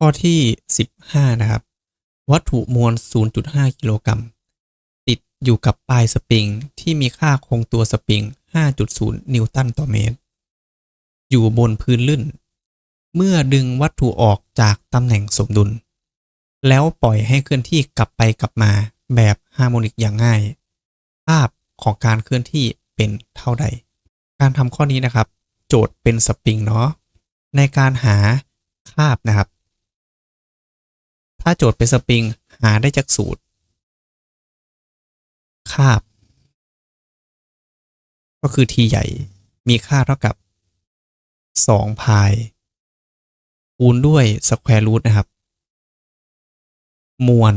ข้อที่ 15 นะครับ วัตถุมวล 0.5 กิโลกรัม ติดอยู่กับปลายสปริงที่มีค่าคงตัวสปริง 5.0 นิวตันต่อเมตร อยู่บนพื้นลื่น เมื่อดึงวัตถุออกจากตำแหน่งสมดุล แล้วปล่อยให้เคลื่อนที่กลับไปกลับมาแบบฮาร์โมนิกอย่างง่าย ภาพของการเคลื่อนที่เป็นเท่าใด การทำข้อนี้นะครับ โจทย์เป็นสปริงเนาะในการหาคาบนะครับ ถ้าโจทย์เป็นสปริง หาได้จากสูตร คาบ ก็คือ t ใหญ่ มีค่าเท่ากับ 2 พายคูณด้วยสแควร์รูทนะครับ มวล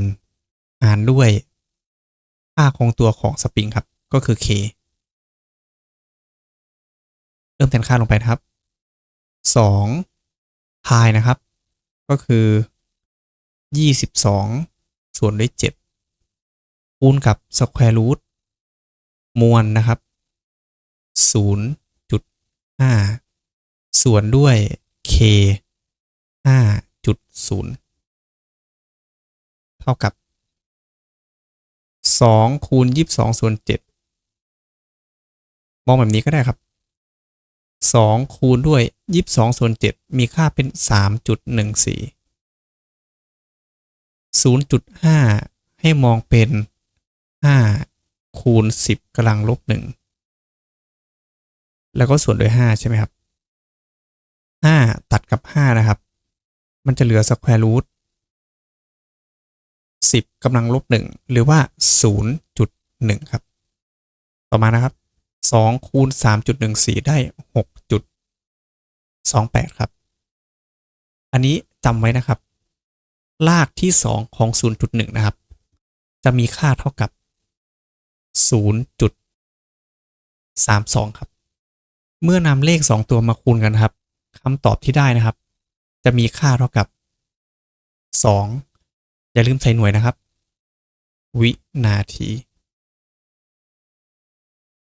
หารด้วย ค่าคงตัวของสปริงครับ ก็คือ k เริ่มแทนค่าลงไปนะครับ 2 พายนะครับ ก็คือ 22 ส่วนด้วย 7 คูณกับสแควร์รูทมวลนะครับ 0.5 ส่วนด้วย k 5.0 เท่ากับ 2 คูณ 22 ส่วน 7 มองแบบนี้ก็ได้ครับ 2 คูณด้วย 22 ส่วน 7 มีค่าเป็น 3.14 0.5 ให้มองเป็น 5 คูณ 10กำลังลบ 1 แล้วก็ส่วนด้วย 5 ใช่ไหมครับ 5 ตัดกับ 5 นะครับ มันจะเหลือสแควร์รูท10กำลังลบ 1 หรือว่า 0.1 ครับ ต่อมานะครับ 2 คูณ 3.14 ได้ 6.28 ครับ อันนี้จำไว้นะครับ ลากที่ 2 ของ 0.1 นะครับ จะมีค่าเท่ากับ 0.32 ครับ เมื่อนำเลข 2 ตัวมาคูณกันครับคำตอบที่ได้นะครับ จะมีค่าเท่ากับ 2 อย่าลืมใส่หน่วยนะครับ วินาที